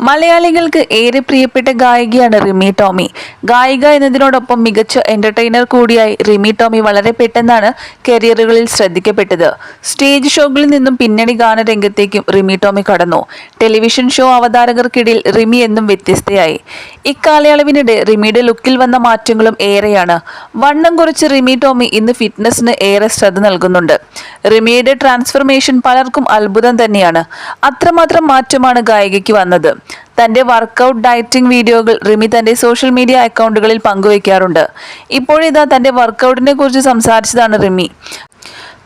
മലയാളികൾക്ക് ഏറെ പ്രിയപ്പെട്ട ഗായികയാണ് റിമി ടോമി. ഗായിക എന്നതിനോടൊപ്പം മികച്ച എന്റർടൈനർ കൂടിയായി റിമി ടോമി വളരെ പെട്ടെന്നാണ് കരിയറുകളിൽ ശ്രദ്ധിക്കപ്പെട്ടത്. സ്റ്റേജ് ഷോകളിൽ നിന്നും പിന്നണി ഗാന രംഗത്തേക്കും റിമി ടോമി കടന്നു. ടെലിവിഷൻ ഷോ അവതാരകർക്കിടയിൽ റിമി എന്നും വ്യത്യസ്തയായി. ഇക്കാലയളവിനിടെ റിമിയുടെ ലുക്കിൽ വന്ന മാറ്റങ്ങളും ഏറെയാണ്. വണ്ണം കുറച്ച് റിമി ടോമി ഇന്ന് ഫിറ്റ്നസിന് ഏറെ ശ്രദ്ധ നൽകുന്നുണ്ട്. റിമിയുടെ ട്രാൻസ്ഫർമേഷൻ പലർക്കും അത്ഭുതം തന്നെയാണ്. അത്രമാത്രം മാറ്റമാണ് ഗായികയ്ക്ക് വന്നത്. തന്റെ വർക്കൗട്ട് ഡയറ്റിംഗ് വീഡിയോകൾ റിമി തന്റെ സോഷ്യൽ മീഡിയ അക്കൗണ്ടുകളിൽ പങ്കുവയ്ക്കാറുണ്ട്. ഇപ്പോഴിതാ തന്റെ വർക്കൗട്ടിനെ കുറിച്ച് സംസാരിച്ചതാണ് റിമി.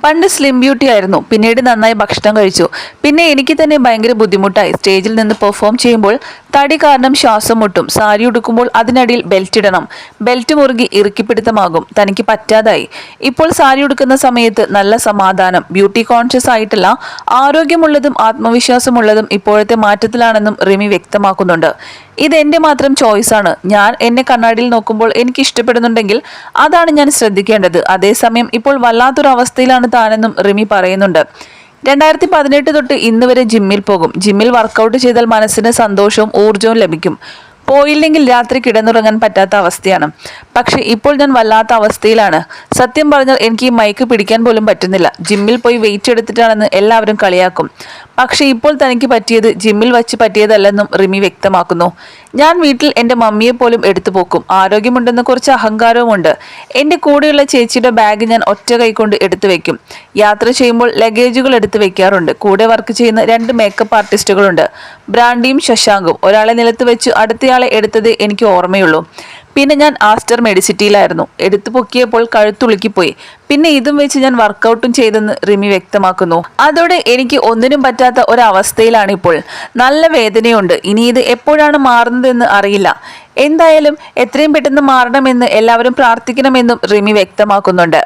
പണ്ട് സ്ലിം ബ്യൂട്ടി ആയിരുന്നു. പിന്നീട് നന്നായി ഭക്ഷണം കഴിച്ചു. പിന്നെ എനിക്ക് തന്നെ ഭയങ്കര ബുദ്ധിമുട്ടായി. സ്റ്റേജിൽ നിന്ന് പെർഫോം ചെയ്യുമ്പോൾ തടി കാരണം ശ്വാസം മുട്ടും. സാരി ഉടുക്കുമ്പോൾ അതിനടിയിൽ ബെൽറ്റ് ഇടണം. ബെൽറ്റ് മുറുകി ഇറുക്കിപ്പിടുത്തമാകും. തനിക്ക് പറ്റാതായി. ഇപ്പോൾ സാരി ഉടുക്കുന്ന സമയത്ത് നല്ല സമാധാനം. ബ്യൂട്ടി കോൺഷ്യസ് ആയിട്ടല്ല ആരോഗ്യമുള്ളതും ആത്മവിശ്വാസമുള്ളതും ഇപ്പോഴത്തെ മാറ്റത്തിലാണെന്നും റിമി വ്യക്തമാക്കുന്നുണ്ട്. ഇതെന്റെ മാത്രം ആണ്. ഞാൻ എന്നെ കണ്ണാടിയിൽ നോക്കുമ്പോൾ എനിക്ക് ഇഷ്ടപ്പെടുന്നുണ്ടെങ്കിൽ അതാണ് ഞാൻ ശ്രദ്ധിക്കേണ്ടത്. അതേസമയം ഇപ്പോൾ വല്ലാത്തൊരു അവസ്ഥയിലാണ് താനെന്നും റിമി പറയുന്നുണ്ട്. രണ്ടായിരത്തി പതിനെട്ട് തൊട്ട് ഇന്ന് വരെ ജിമ്മിൽ പോകും. ജിമ്മിൽ വർക്കൗട്ട് ചെയ്താൽ മനസ്സിന് സന്തോഷവും ഊർജവും ലഭിക്കും. പോയില്ലെങ്കിൽ രാത്രി കിടന്നുറങ്ങാൻ പറ്റാത്ത അവസ്ഥയാണ്. പക്ഷേ ഇപ്പോൾ ഞാൻ വല്ലാത്ത അവസ്ഥയിലാണ്. സത്യം പറഞ്ഞാൽ എനിക്ക് ഈ മൈക്ക് പിടിക്കാൻ പോലും പറ്റുന്നില്ല. ജിമ്മിൽ പോയി വെയിറ്റ് എടുത്തിട്ടാണെന്ന് എല്ലാവരും കളിയാക്കും. പക്ഷേ ഇപ്പോൾ തനിക്ക് പറ്റിയത് ജിമ്മിൽ വച്ച് പറ്റിയതല്ലെന്നും റിമി വ്യക്തമാക്കുന്നു. ഞാൻ വീട്ടിൽ എന്റെ മമ്മിയെ പോലും എടുത്തു പോക്കും. ആരോഗ്യമുണ്ടെന്ന് കുറച്ച് അഹങ്കാരവുമുണ്ട്. എന്റെ കൂടെയുള്ള ചേച്ചിയുടെ ബാഗ് ഞാൻ ഒറ്റ കൈകൊണ്ട് എടുത്തു വെക്കും. യാത്ര ചെയ്യുമ്പോൾ ലഗേജുകൾ എടുത്തു വെക്കാറുണ്ട്. കൂടെ വർക്ക് ചെയ്യുന്ന രണ്ട് മേക്കപ്പ് ആർട്ടിസ്റ്റുകളുണ്ട് ബ്രാൻഡിയും ശശാങ്കും. ഒരാളെ നിലത്ത് വെച്ച് അടുത്തയാളെ എടുത്തത് എനിക്ക് ഓർമ്മയുള്ളൂ. പിന്നെ ഞാൻ ആസ്റ്റർ മെഡിസിറ്റിയിലായിരുന്നു. എടുത്തു പൊക്കിയപ്പോൾ കഴുത്തുളുക്കിപ്പോയി പിന്നെ ഇതും വെച്ച് ഞാൻ വർക്കൗട്ടും ചെയ്തെന്ന് റിമി വ്യക്തമാക്കുന്നു. അതോടെ എനിക്ക് ഒന്നിനും പറ്റാത്ത ഒരവസ്ഥയിലാണ് ഇപ്പോൾ. നല്ല വേദനയുണ്ട്. ഇനി ഇത് എപ്പോഴാണ് മാറുന്നതെന്ന് അറിയില്ല. എന്തായാലും എത്രയും പെട്ടെന്ന് മാറണമെന്ന് എല്ലാവരും പ്രാർത്ഥിക്കണമെന്നും റിമി വ്യക്തമാക്കുന്നുണ്ട്.